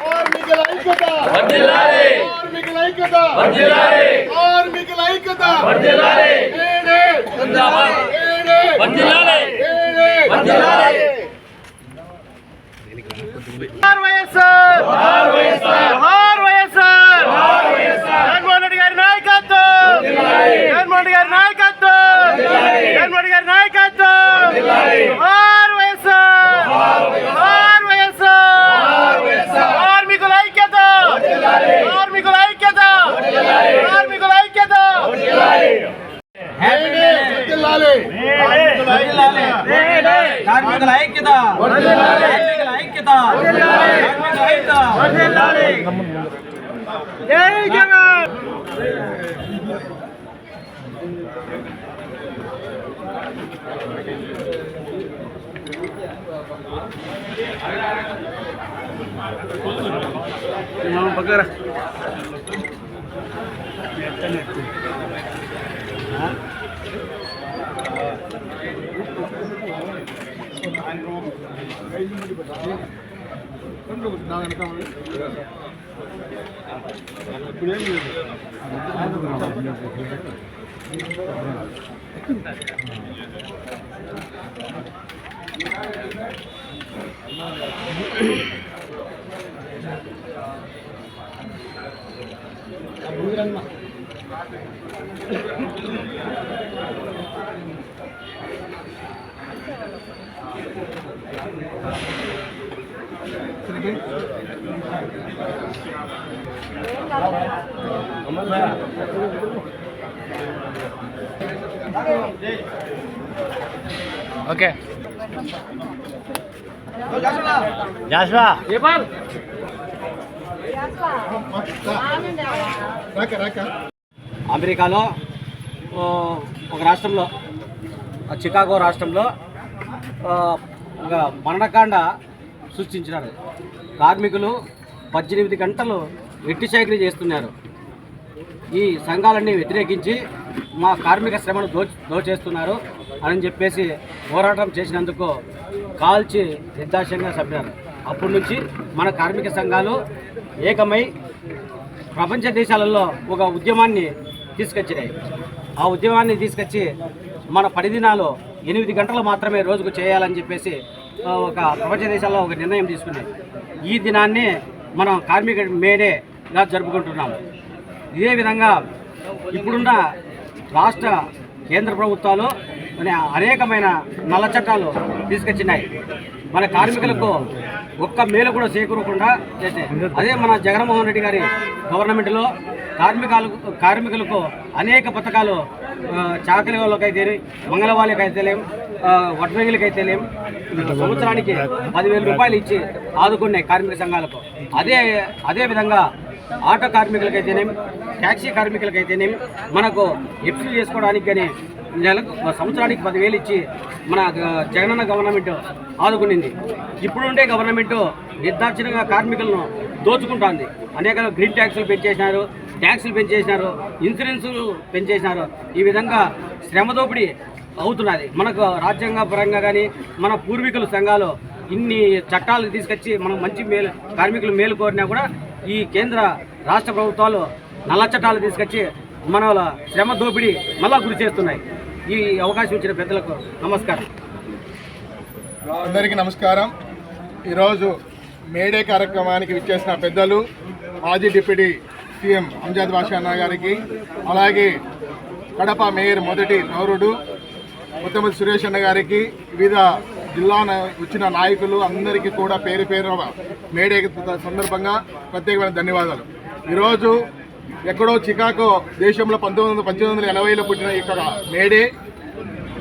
కార్మికుల ఐక్యత కార్మికుల ఐక్యత కార్మికుల ఐక్యత ఏడే ఏడే వైఎస్ఆర్ వైఎస్ఆర్ నాయకత్వం జోహార్ వైఎస్ఆర్ జోహార్ వైఎస్ఆర్ కార్మికుల ఐక్యత కార్మికుల ఐక్యత కార్మికుల ఐక్యత వర్ధిల్లాలి. కార్మికుల ఐక్యత కార్మికుల ఐక్యత కార్మికుల ఐక్యత జై ఓకే. అమెరికాలో ఒక రాష్ట్రంలో ఆ చికాగో రాష్ట్రంలో ఆ, ఒక మరణకాండ సృష్టించినారు కార్మికులు పద్దెనిమిది గంటలు ఎట్టి సైకిల్ చేస్తున్నారు. ఈ సంఘాలన్నీ వ్యతిరేకించి మా కార్మిక శ్రమను దో దోచేస్తున్నారు అని చెప్పేసి పోరాటం చేసినందుకు కాల్చి నిర్దాక్ష్యంగా చంపినారు అప్పటి నుంచి మన కార్మిక సంఘాలు ఏకమై ప్రపంచ దేశాలలో ఒక ఉద్యమాన్ని తీసుకొచ్చినాయి. ఆ ఉద్యమాన్ని తీసుకొచ్చి మన పని దినాలు ఎనిమిది గంటలు మాత్రమే రోజుకు చేయాలని చెప్పేసి ఒక ప్రపంచ దేశాల్లో ఒక నిర్ణయం తీసుకున్నాయి ఈ దినాన్ని మనం కార్మిక మేడేగా జరుపుకుంటున్నాము. ఇదే విధంగా ఇప్పుడున్న రాష్ట్ర కేంద్ర ప్రభుత్వాలు అనే అనేకమైన నల్ల చట్టాలు తీసుకొచ్చినాయి. మన కార్మికులకు ఒక్క మేలు కూడా చేకూరకుండా చేసే అదే మన జగన్మోహన్ రెడ్డి గారి గవర్నమెంట్లో కార్మికాలకు కార్మికులకు అనేక పథకాలు చాకలి వాళ్ళకైతే మంగళవాళ్ళకైతేలేం వడ్రంగిలకైతేలేం సంవత్సరానికి పదివేల రూపాయలు ఇచ్చి ఆదుకున్నాయి కార్మిక సంఘాలకు. అదే అదే విధంగా ఆటో కార్మికులకైతేనేమి ట్యాక్సీ కార్మికులకైతేనేమి మనకు ఎప్సీ చేసుకోవడానికి కానీ నెలకు సంవత్సరానికి పదివేలు ఇచ్చి మన జగనన్న గవర్నమెంట్ ఆదుకునింది. ఇప్పుడుండే గవర్నమెంట్ నిర్దాక్షిణంగా కార్మికులను దోచుకుంటుంది. అనేక గ్రీన్ ట్యాక్సులు పెంచేసినారు ట్యాక్సులు పెంచేసినారు ఇన్సూరెన్సులు పెంచేసినారు. ఈ విధంగా శ్రమ దోపిడీ అవుతున్నది. మనకు రాజ్యాంగ పరంగా కానీ మన పూర్వీకుల సంఘాలు ఇన్ని చట్టాలు తీసుకొచ్చి మనం మంచి మేలు కార్మికులు మేలు కోరినా కూడా ఈ కేంద్ర రాష్ట్ర ప్రభుత్వాలు నల్ల చట్టాలు తీసుకొచ్చి మన శ్రమ దోపిడీ మళ్ళా గురి చేస్తున్నాయి. ఈ అవకాశం ఇచ్చిన పెద్దలకు నమస్కారం. అందరికీ నమస్కారం. ఈరోజు మేడే కార్యక్రమానికి విచ్చేసిన పెద్దలు మాజీ డిప్యూటీ సీఎం అంజాద్ బాషా అన్న గారికి అలాగే కడప మేయర్ మొదటి పౌరుడు ముత్తమతి సురేష్ అన్న గారికి వివిధ జిల్లా వచ్చిన నాయకులు అందరికీ కూడా పేరు పేరు మేడే సందర్భంగా ప్రత్యేకమైన ధన్యవాదాలు. ఈరోజు ఎక్కడో చికాగో దేశంలో పంతొమ్మిది వందల పద్దెనిమిది వందల ఎనభైలో పుట్టిన ఇక్కడ మేడే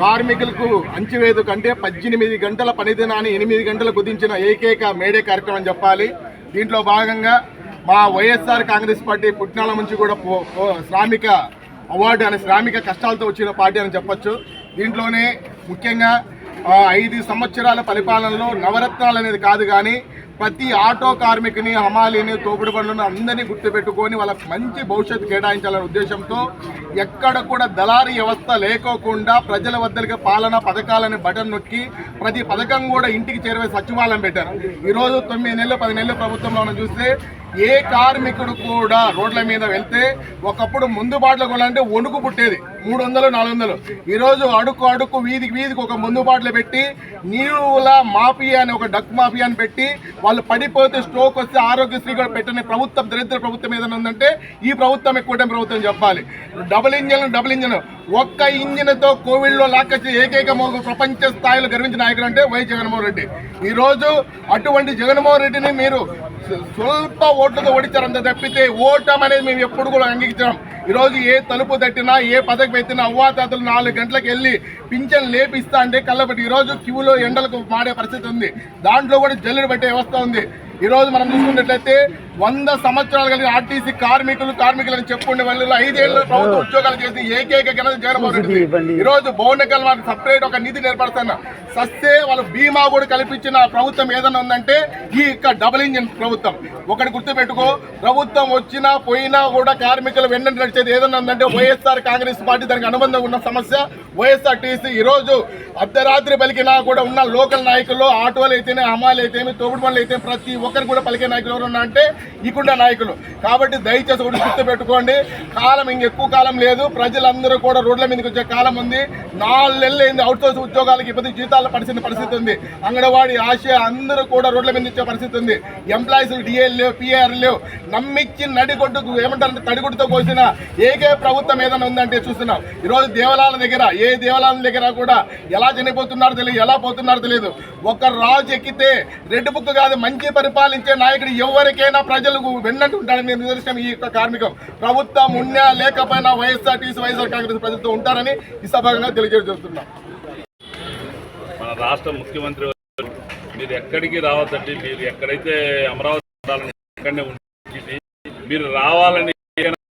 కార్మికులకు అంచివేదు కంటే పద్దెనిమిది గంటల పనిదినాన్ని ఎనిమిది గంటలు కుదించిన ఏకైక మేడే కార్యక్రమం చెప్పాలి. దీంట్లో భాగంగా మా వైఎస్ఆర్ కాంగ్రెస్ పార్టీ పుట్టినాల నుంచి కూడా శ్రామిక అవార్డు అనే శ్రామిక కష్టాలతో వచ్చిన పార్టీ అని చెప్పొచ్చు. దీంట్లోనే ముఖ్యంగా ఐదు సంవత్సరాల పరిపాలనలో నవరత్నాలు అనేది కాదు కానీ ప్రతి ఆటో కార్మికుని హమాలీని తోపుడు పనులను అందరినీ గుర్తుపెట్టుకొని వాళ్ళకి మంచి భవిష్యత్తు కేటాయించాలనే ఉద్దేశంతో ఎక్కడ కూడా దళారీ వ్యవస్థ లేకోకుండా ప్రజల వద్దరికి పాలన పథకాలని బటన్ నొక్కి ప్రతి పథకం కూడా ఇంటికి చేరవే సచివాలయం పెట్టారు. ఈరోజు తొమ్మిది నెలలు పది నెలలు ప్రభుత్వంలో మనం చూస్తే ఏ కార్మికుడు కూడా రోడ్ల మీద వెళ్తే ఒకప్పుడు ముందు బాటలు కొనాలంటే వణుకు పుట్టేది. మూడు వందలు నాలుగు వందలు ఈరోజు అడుకు అడుగు వీధికి వీధికి ఒక ముందు బాటలు పెట్టి నీరుల మాఫియా అని ఒక డక్ మాఫియా అని పెట్టి వాళ్ళు పడిపోతే స్ట్రోక్ వస్తే ఆరోగ్యశ్రీ కూడా పెట్టని ప్రభుత్వం దరిద్ర ప్రభుత్వం ఏదైనా ఉందంటే ఈ ప్రభుత్వం ఎక్కువ ప్రభుత్వం చెప్పాలి. డబుల్ ఇంజన్ డబుల్ ఇంజన్ ఒక్క ఇంజిన్తో కోవిడ్లో లాక్కొచ్చి ఏకైక ప్రపంచ స్థాయిలో గర్వించిన నాయకుడు అంటే వై జగన్మోహన్ రెడ్డి. ఈ రోజు అటువంటి జగన్మోహన్ రెడ్డిని మీరు స్వల్ప ఓట్లతో ఓడించారంత తప్పితే ఓటం అనేది మేము ఎప్పుడు కూడా అంగీకరించాం. ఈ రోజు ఏ తలుపు తట్టినా ఏ పదకి పెట్టినా అవ్వాతాతలు నాలుగు గంటలకు వెళ్ళి పింఛన్ లేపిస్తా అంటే కళ్ళబట్టి ఈ రోజు క్యూలో ఎండలకు మాడే పరిస్థితి ఉంది. దాంట్లో కూడా జల్లుడు పెట్టే వ్యవస్థ ఉంది. ఈ రోజు మనం చూసుకున్నట్లయితే వంద సంవత్సరాలు కలిగిన ఆర్టీసీ కార్మికులు కార్మికులను చెప్పుకునే వాళ్ళు ఐదేళ్ళు ప్రభుత్వ ఉద్యోగాలు చేసి ఏకైక ఘనత జగన్మోహన్ రెడ్డి. ఈ రోజు భవనకల్ వారికి సపరేట్ ఒక నిధి ఏర్పడుతున్నా సస్తే వాళ్ళు బీమా కూడా కల్పించిన ప్రభుత్వం ఏదైనా ఉందంటే ఈ యొక్క డబుల్ ఇంజిన్ ప్రభుత్వం. ఒకటి గుర్తుపెట్టుకో ప్రభుత్వం వచ్చినా పోయినా కూడా కార్మికులు వెన్న నడిచేది ఏదైనా ఉందంటే వైఎస్ఆర్ కాంగ్రెస్ పార్టీ దానికి అనుబంధంగా ఉన్న సమస్య. వైఎస్ఆర్ టీసీ ఈ రోజు అర్ధరాత్రి పలికినా కూడా ఉన్న లోకల్ నాయకులు ఆటోలు అయితేనే అమ్మాయిలు అయితేనే తోపుడు పనులు అయితే ప్రతి ఒక్కరు కూడా పలికే నాయకులు ఎవరు ఉన్నా అంటే ఇకుండా నాయకులు. కాబట్టి దయచేసి ఒకటి గుర్తు పెట్టుకోండి. కాలం ఇంక ఎక్కువ కాలం లేదు. ప్రజలందరూ కూడా రోడ్ల మీదకి వచ్చే కాలం ఉంది. నాలుగు నెలలు అయింది అవుట్ సోర్స్ ఉద్యోగాలకి ఇబ్బంది జీతాలు పరిస్థితి పరిస్థితి ఉంది. అంగన్వాడి ఆశ అందరూ కూడా రోడ్ల మీద ఇచ్చే పరిస్థితి ఉంది. ఎంప్లాయీస్ డిఏలు లేవు పిఆర్ లేవు. నమ్మిచ్చి నడిగొడ్డుకు ఏమంటారంటే తడిగుడ్డుతో కోసిన ఏకే ప్రభుత్వం ఏదైనా ఉందంటే చూస్తున్నాం. ఈరోజు దేవాలయాల దగ్గర ఏ దేవాలయాల దగ్గర కూడా ఎలా చనిపోతున్నారో తెలియదు ఎలా పోతున్నారో తెలియదు. ఒక రాజు ఎక్కితే రెడ్ బుక్ కాదు మంచి పరిపాలించే నాయకుడు ఎవరికైనా ప్రజలకు వెన్నట్టు ఉంటాడని నిదర్శనం ఈ యొక్క కార్మికం. ప్రభుత్వం ఉన్నా లేకపోయినా వైఎస్ఆర్ టీసీ వైఎస్ఆర్ కాంగ్రెస్ ప్రజలతో ఉంటారని ఈ సభాగంగా తెలియజేస్తున్నాం మన రాష్ట్ర ముఖ్యమంత్రి మీరు ఎక్కడికి రావద్దండి మీరు ఎక్కడైతే అమరావతి ఎక్కడనే అక్కడనే ఉంటుంది మీరు రావాలని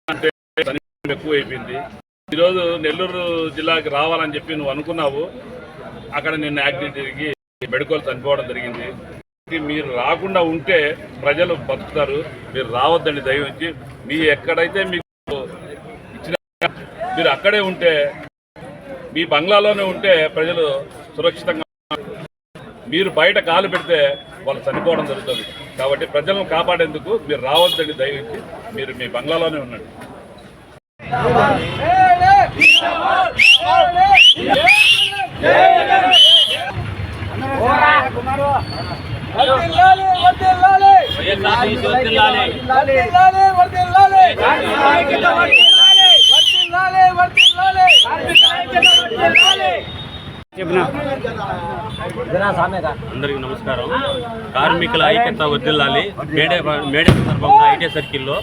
అంటే ఎక్కువ అయిపోయింది ఈరోజు నెల్లూరు జిల్లాకి రావాలని చెప్పి నువ్వు అనుకున్నావు. అక్కడ నిన్న యాక్సిడెంట్ జరిగి మెడికల్ చనిపోవడం జరిగింది. మీరు రాకుండా ఉంటే ప్రజలు బతుకుతారు మీరు రావద్దండి దయవించి మీ ఎక్కడైతే మీకు ఇచ్చిన మీరు అక్కడే ఉంటే మీ బంగ్లాలోనే ఉంటే ప్రజలు సురక్షితంగా మీరు బయట కాలు పెడితే వాళ్ళు చనిపోవడం జరుగుతుంది కాబట్టి ప్రజలను కాపాడేందుకు మీరు రావద్దండి దయవించి మీరు మీ బంగ్లాలోనే ఉండండి అందరికీ నమస్కారం. కార్మికుల ఐక్యత వర్దిల్లాలి మేడే మేడే సందర్భంగా ఐటీ సర్కిల్లో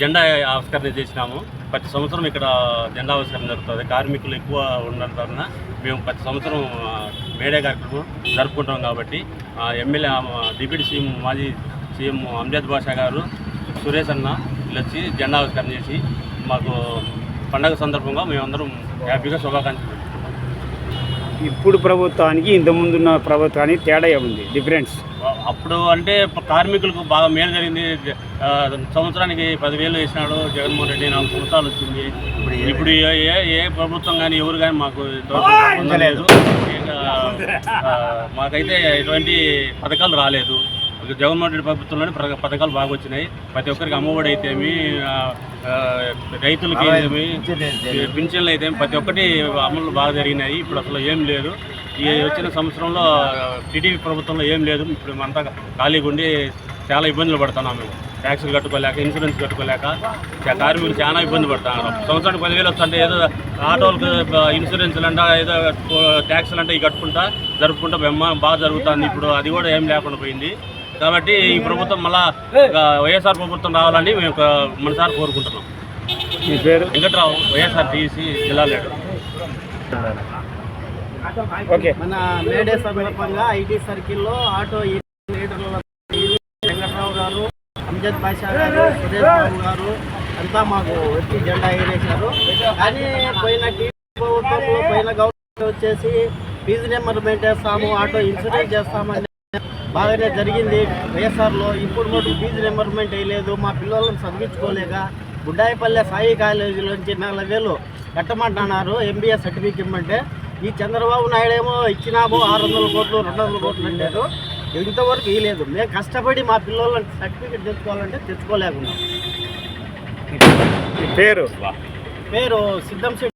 జెండా ఆవిష్కరణ చేసినాము. ప్రతి సంవత్సరం ఇక్కడ జెండా ఆవిష్కరణ జరుగుతుంది. కార్మికులు ఎక్కువ ఉండడం వలన మేము ప్రతి సంవత్సరం మేడే కార్యక్రమం జరుపుకుంటాం కాబట్టి ఎమ్మెల్యే డిప్యూటీ సీఎం మాజీ సీఎం అంజద్ బాషా గారు సురేష్ అన్న వచ్చి జెండా ఆవిష్కరణ చేసి మాకు పండగ సందర్భంగా మేమందరం హ్యాపీగా శుభాకాంక్షలు ఇప్పుడు ప్రభుత్వానికి ఇంతకుముందున్న ప్రభుత్వానికి తేడా ఏముంది? డిఫరెన్స్ అప్పుడు అంటే కార్మికులకు బాగా మేలు జరిగింది. సంవత్సరానికి పదివేలు వేసినాడు జగన్మోహన్ రెడ్డి నాలుగు సంవత్సరాలు వచ్చింది. ఇప్పుడు ఏ ఏ- ప్రభుత్వం కానీ ఎవరు కానీ మాకు ఆ, మాకైతే ఎటువంటి పథకాలు రాలేదు. జగన్మోహన్ రెడ్డి ప్రభుత్వంలోనే ప్ర- పథకాలు బాగా వచ్చినాయి. ప్రతి ఒక్కరికి అమ్మఒడి అయితేమి రైతులకి అయితేమి పింఛన్లు అయితే ప్రతి ఒక్కటి అమలు బాగా జరిగినాయి. ఇప్పుడు అసలు ఏం లేదు. ఈ వచ్చిన సంవత్సరంలో టీడీపీ ప్రభుత్వంలో ఏం లేదు. ఇప్పుడు అంతా ఖాళీగా ఉండి చాలా ఇబ్బందులు పడుతున్నాం మేము. ట్యాక్సులు కట్టుకోలేక ఇన్సూరెన్స్ కట్టుకోలేక కార్మికులు చాలా ఇబ్బంది పడుతున్నారు సంవత్సరానికి పదివేలు వస్తుంటే ఏదో ఆటోలకు ఇన్సూరెన్స్లు అంట ఏదో ట్యాక్సులు అంటే ఇవి కట్టుకుంటా జరుపుకుంటా బాగా జరుగుతుంది. ఇప్పుడు అది కూడా ఏం లేకుండా పోయింది. కాబట్టి ఈ ప్రభుత్వం మళ్ళా వైఎస్ఆర్ ప్రభుత్వం రావాలని మేము మనసారి కోరుకుంటున్నాం. వెంకట్రావు వైఎస్ఆర్ టీసీ జిల్లా లీడర్. ఓకే మన మేడే సందర్భంగా ఐటీ సర్కిల్లో ఆటో లీడర్ల వెంకట్రావు గారు అంజద్ బాషా గారు సురేష్ బాబు గారు అంతా మాకు వచ్చి జెండా ఎగరేశారు. కానీ పోయిన టీడీపీ ప్రభుత్వంలో పోయిన గవర్నమెంట్ వచ్చేసి ఫీజు నెంబర్ పెట్టేస్తాము ఆటో ఇన్సూరెన్స్ చేస్తామని బాగానే జరిగింది. వైఎస్ఆర్లో ఇప్పుడు మటు ఫీజు రింబర్మెంట్ వేయలేదు మా పిల్లలను చదివించుకోలేక గుడ్డాయిపల్లె సాయి కాలేజీలోంచి నలభై వేలు కట్టమంటున్నారు. ఎంబీఏ సర్టిఫికేట్ ఇమ్మంటే ఈ చంద్రబాబు నాయుడు ఏమో ఇచ్చినాము ఆరు వందల కోట్లు రెండు వందల కోట్లు అంటారు ఇంతవరకు ఇవ్వలేదు మేము కష్టపడి మా పిల్లలను సర్టిఫికేట్ తెచ్చుకోవాలంటే తెచ్చుకోలేకున్నాం. పేరు? పేరు సిద్ధం శ్రీ